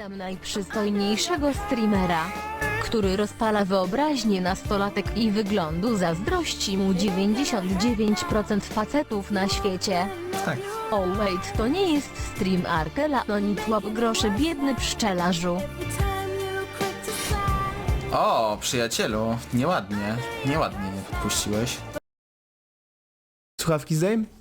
Witam najprzystojniejszego streamera, który rozpala wyobraźnię nastolatek i wyglądu zazdrości mu 99% facetów na świecie. Tak. Oh wait, to nie jest stream Arkela, no nic łap grosze biedny pszczelarzu. O, przyjacielu, nieładnie, nieładnie nie podpuściłeś. Słuchawki zdejm?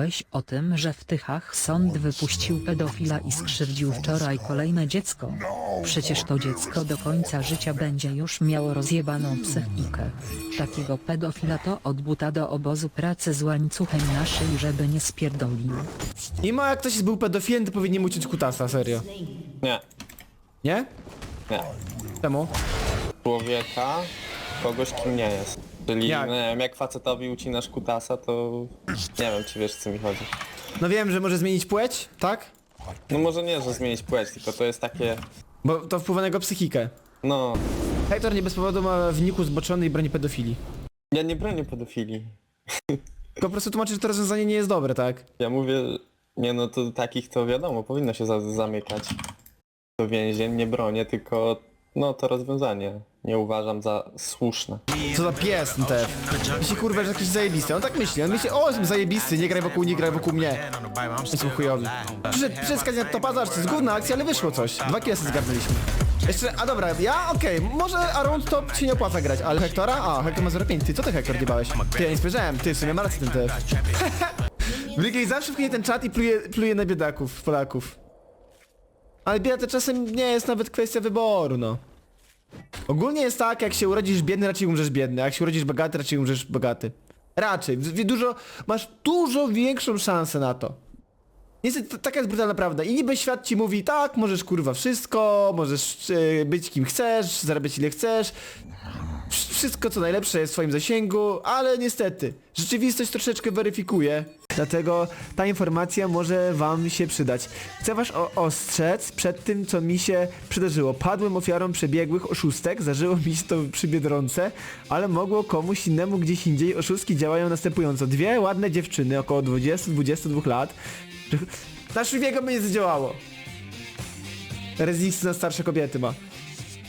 Mówiłeś o tym, że w Tychach sąd wypuścił pedofila i skrzywdził wczoraj kolejne dziecko. Przecież to dziecko do końca życia będzie już miało rozjebaną psychikę. Takiego pedofila to od buta do obozu pracy z łańcuchem na szyi, żeby nie spierdolił. Imo jak ktoś był pedofilem, to powinien mu uciąć kutasa, serio. Nie, Nie? nie. Czemu? Człowieka, kogoś kim nie jest. Czyli Jak? nie wiem, jak facetowi ucinasz kutasa, to nie wiem czy wiesz co mi chodzi. No wiem, że może zmienić płeć, tak? No może nie, że zmienić płeć, tylko to jest takie, Bo to wpływa na jego psychikę. no, Hejtor nie bez powodu ma w niku zboczony i broni pedofilii. ja nie bronię pedofilii. Tylko po prostu tłumaczy, że to rozwiązanie nie jest dobre, tak? Ja mówię, nie no to takich to wiadomo, powinno się za zamykać do więzień, nie bronię, tylko no to rozwiązanie nie uważam za słuszne. Co za pies ten tef. Myśli kurwa, że jakiś zajebisty. On tak myśli, on myśli, o jestem zajebisty, nie graj wokół, nie graj wokół mnie. Jestem chujowy. Przyszedł przyszedł na topa, to jest główna akcja, ale wyszło coś. Dwa kiesy zgarnęliśmy. Jeszcze, a dobra, ja okej, może Around Top się nie opłaca grać, ale Hektora? A, Hektor ma 0,5, ty co ty Hektor dbałeś? Ty, ja nie spojrzałem, ty, w sumie ma rację ten tef. Bliskiej zawsze wchnie ten czat i pluje, pluje na biedaków, Polaków. Ale bieda to czasem nie jest nawet kwestia wyboru, no. Ogólnie jest tak, jak się urodzisz biedny, raczej umrzesz biedny, a jak się urodzisz bogaty, raczej umrzesz bogaty. Raczej, dużo, masz dużo większą szansę na to. Niestety, taka jest brutalna prawda. I niby świat ci mówi, tak, możesz kurwa wszystko, możesz e, być kim chcesz, zarabiać ile chcesz. Wsz- Wszystko co najlepsze jest w twoim zasięgu, ale niestety, rzeczywistość troszeczkę weryfikuje. Dlatego ta informacja może wam się przydać. Chcę was o- ostrzec przed tym, co mi się przydarzyło. Padłem ofiarą przebiegłych oszustek, zdarzyło mi się to przy Biedronce, ale mogło komuś innemu gdzieś indziej. Oszustki działają następująco. Dwie ładne dziewczyny, około 20-22 lat. Na Szywiego by nie zadziałało. Rezist na starsze kobiety ma.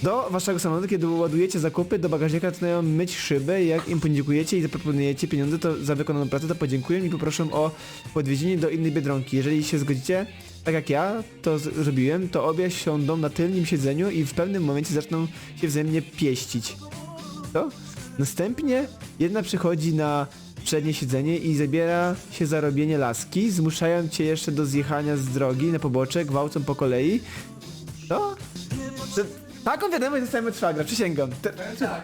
Do waszego samochodu, kiedy ładujecie zakupy, do bagażnika zaczynają myć szyby. Jak im podziękujecie i zaproponujecie pieniądze to za wykonaną pracę, to podziękują i poproszą o podwiezienie do innej biedronki. Jeżeli się zgodzicie, tak jak ja to zrobiłem, to obie siądą na tylnym siedzeniu i w pewnym momencie zaczną się wzajemnie pieścić. To? Następnie jedna przychodzi na przednie siedzenie i zabiera się za robienie laski, zmuszając cię jeszcze do zjechania z drogi na pobocze, gwałcą po kolei. To? Taką wiadomość dostałem od szwagra, przysięgam. Te,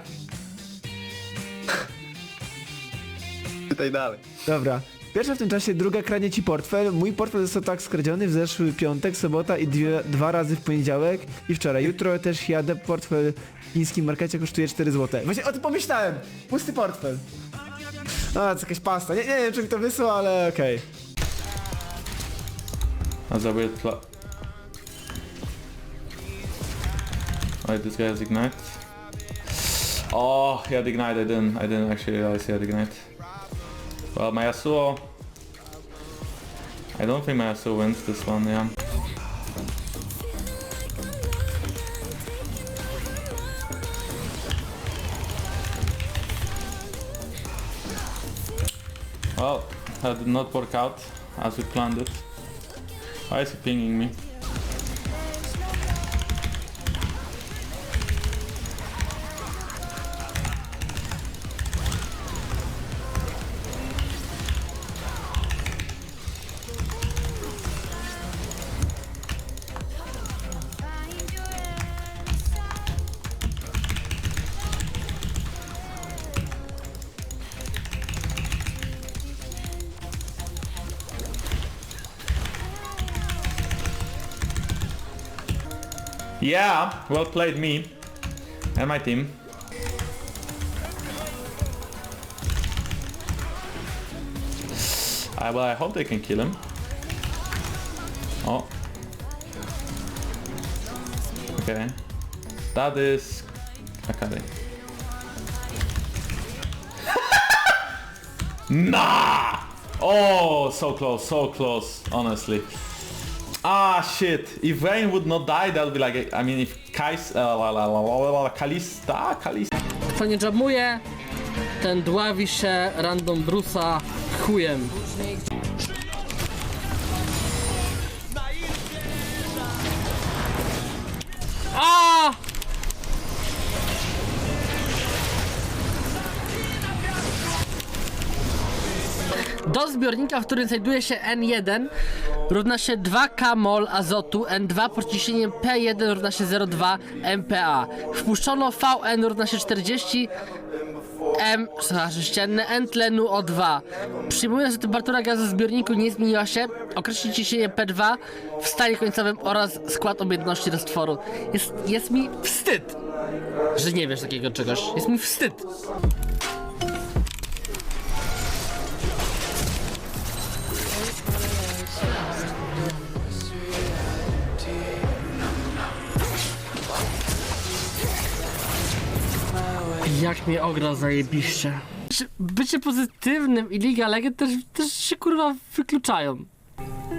Czytaj dalej. dobra. Pierwsza w tym czasie, druga kranie ci portfel. Mój portfel został tak skradziony w zeszły piątek, sobota i dwie, dwa razy w poniedziałek i wczoraj. Jutro też jadę, portfel w chińskim markecie kosztuje 4 zł. Właśnie o tym pomyślałem! Pusty portfel. A, to jakaś pasta. Nie, nie wiem, czy mi to wysłał, ale okej. A weird plot. Wait, this guy has ignite. Oh, he had ignite. I didn't. I didn't actually realize he had ignite. Well, my Yasuo. I don't think my Yasuo wins this one. Yeah. Well, that did not work out as we planned it. Why is he pinging me? Yeah, well played me and my team. I, well, I hope they can kill him. Oh. Okay. That is Akari. nah! Oh, so close, so close, honestly. Ah, shit. If Vayne would not die, that would be like, I mean, if Kais, uh, Kalista, Kalista. Kto nie jamuje, ten dławi się random Brusa chujem. A! Do zbiornika, w którym znajduje się N1 równa się 2K mol azotu, N2 pod ciśnieniem P1 równa się 0,2 MPa. Wpuszczono VN równa się 40 M ścienne N tlenu O2. Przyjmując, że temperatura gazu w zbiorniku nie zmieniła się, określić ciśnienie P2 w stanie końcowym oraz skład objętości roztworu. Jest, jest mi wstyd, że nie wiesz takiego czegoś. Jest mi wstyd. Jak mnie ogra zajebiście. Bycie- pozytywnym i Liga Legend też, też się kurwa wykluczają.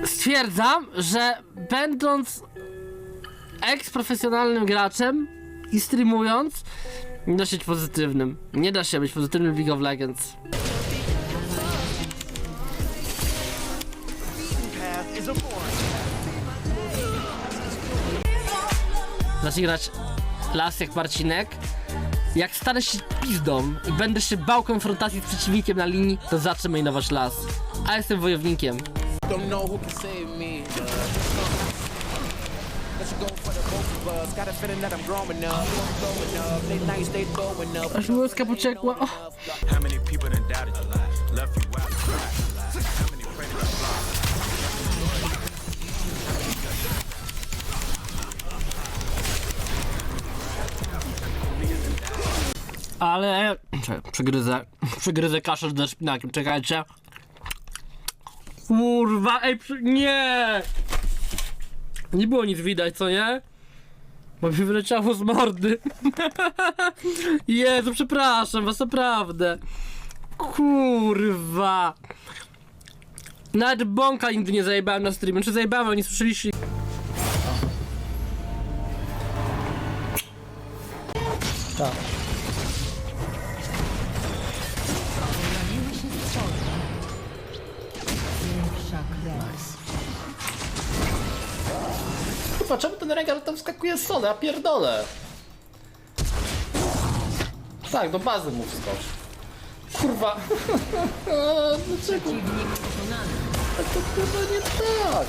Stwierdzam, że będąc ex-profesjonalnym graczem i streamując, nie da się być pozytywnym. Nie da się być pozytywnym w League of Legends. Zacznij grać las jak Marcinek. Jak stanę się pizdą i będę się bał konfrontacji z przeciwnikiem na linii, to zacznę mainować las. A jestem wojownikiem. Don't know who can save me. Let's go for the Ale... Przegryzę. Przegryzę kaszę ze szpinakiem, czekajcie. Kurwa, ej, przy... nie! Nie było nic widać, co nie? Bo mi wyleciało z mordy. Jezu, przepraszam was, naprawdę. Kurwa. Nawet bąka nigdy nie zajebałem na streamie. Czy zajebałem, nie słyszeliście? Kurwa, czemu ten Rengar tam wskakuje z sole? Ja pierdolę. Tak, do bazy mu wskocz. Kurwa. Dlaczego? Ale to kurwa nie tak.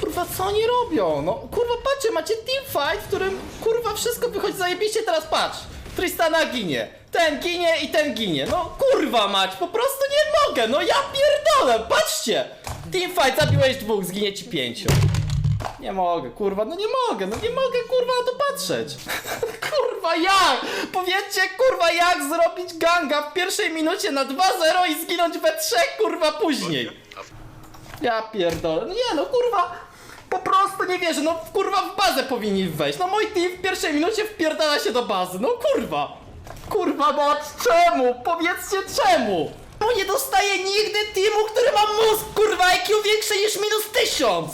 Kurwa, co oni robią? No, kurwa, patrzcie, macie teamfight, w którym, kurwa, wszystko wychodzi zajebiście, teraz patrz. Tristana ginie, ten ginie i ten ginie. No, kurwa mać, po prostu nie mogę, no ja pierdolę, patrzcie. Teamfight, zabiłeś dwóch, zginie ci pięciu. Nie mogę, kurwa, no nie mogę, no nie mogę, kurwa, na to patrzeć. kurwa, jak? Powiedzcie, kurwa, jak zrobić ganga w pierwszej minucie na 2-0 i zginąć we trzech, kurwa, później. Ja pierdolę, no nie no, kurwa, po prostu nie wierzę, no kurwa w bazę powinni wejść. No mój team w pierwszej minucie wpierdala się do bazy, no kurwa. Kurwa, no czemu? Powiedzcie czemu? No nie dostaję nigdy teamu, który ma mózg, kurwa, IQ większy niż minus tysiąc.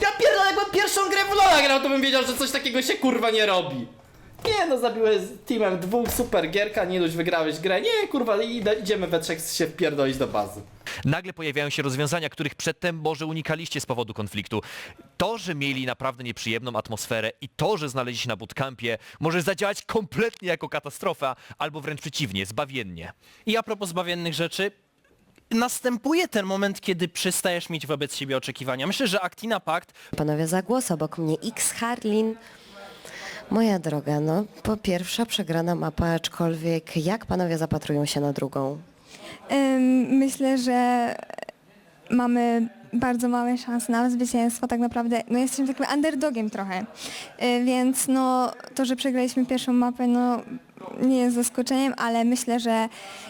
Ja pierdolę, jakbym pierwszą grę w LoL'a grał, to bym wiedział, że coś takiego się kurwa nie robi. Nie no, zabiłeś z teamem dwóch, super gierka, nie dość wygrałeś grę. Nie, kurwa, idę, idziemy we trzech się wpierdolić do bazy. Nagle pojawiają się rozwiązania, których przedtem może unikaliście z powodu konfliktu. To, że mieli naprawdę nieprzyjemną atmosferę i to, że znaleźli się na bootcampie, może zadziałać kompletnie jako katastrofa, albo wręcz przeciwnie, zbawiennie. I a propos zbawiennych rzeczy, następuje ten moment, kiedy przestajesz mieć wobec siebie oczekiwania. Myślę, że Actina Pact Panowie za głos, obok mnie X Harlin. Moja droga, no po pierwsza przegrana mapa, aczkolwiek jak panowie zapatrują się na drugą? Myślę, że mamy bardzo małe szanse na zwycięstwo. Tak naprawdę no jesteśmy takim underdogiem trochę. Y, Więc no to, że przegraliśmy pierwszą mapę, no nie jest zaskoczeniem, ale myślę, że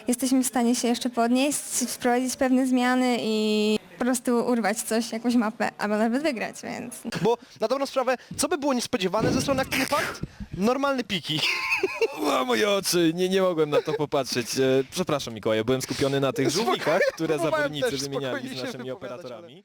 jesteśmy w stanie się jeszcze podnieść, wprowadzić pewne zmiany i po prostu urwać coś, jakąś mapę, albo nawet wygrać, więc Bo na dobrą sprawę, co by było niespodziewane ze strony Pact, normalne piki. O, moje oczy, nie, nie mogłem na to popatrzeć. E, Przepraszam Mikołaj, byłem skupiony na tych żółwikach, które Próbowałem zawodnicy też wymieniali spokojnie z się naszymi wypowiadać, operatorami.